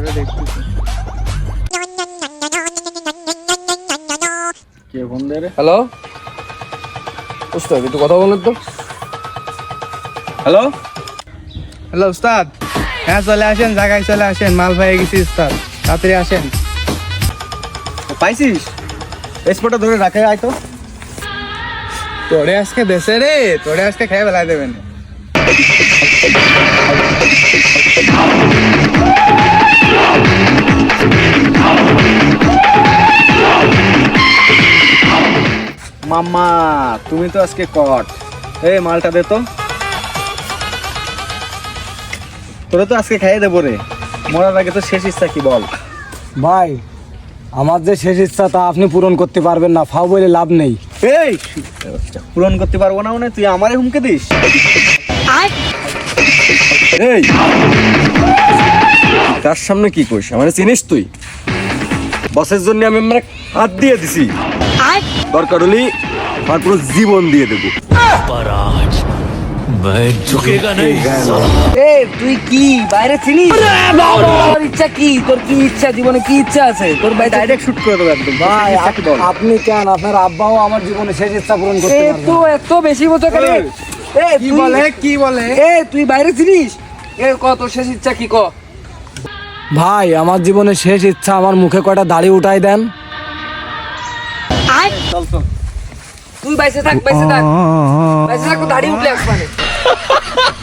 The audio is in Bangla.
তোরা দেখতেছি কে ফোন দে রে? হ্যালো? উস্তাদ একটু কথা বলেন তো। হ্যালো? হ্যালো উস্তাদ। হ্যাঁ চলে আসেন জায়গায় চলে আসেন মাল পেয়ে গেছি উস্তাদ। তাড়াতাড়ি আসেন। পাইছিস? স্পটটা ধরে রাখে আয় তো। তোরে আজকে দেশে রে তোরে আজকে খেয়ে বেলায় দেবেন। মাম্মা তুমি তো আজকে কট। এই মালটা দে তো। তোরা তো আজকে খাইয়ে দেবো রে। মরার আগে তো শেষ ইচ্ছা কি বল? ভাই আমার যে শেষ ইচ্ছা তা আপনি পূরণ করতে পারবেন না ফাও বলে লাভ নেই। এই পূরণ করতে পারব না মানে তুই আমারে হুমকে দিস? এই তার সামনে কি করিস? আমার চিনিস তুই? বসের জন্য আমি মানে হাত দিয়ে দিছি। দরকার হলি পুরো জীবন দিয়ে দেবো। এ তুই কি বাইরে চিনিস তোর ইচ্ছা কি? তোর কি ইচ্ছা? জীবনে কি ইচ্ছা আছে? তোর বাইরে ডাইরেক্ট শুট করে দেবো একদম। ভাই ইচ্ছা কি বল? আপ- আপনি কেন? আপনার আব্বাও আমার জীবনে শেষ ইচ্ছা পূরণ করতে এ তো এত বেশি বছর কেন? এ কি বলে কি বলে? এ তুই বাইরে চিনিস এ ক শেষ ইচ্ছা কি? ক? ভাই আমার জীবনে শেষ ইচ্ছা আমার মুখে কয়টা দাড়ি উঠাই দেন? চল চল। তুই বাইসে থাক বাইসে থাক। বাইসে থাক দাড়ি উঠলে আসমানে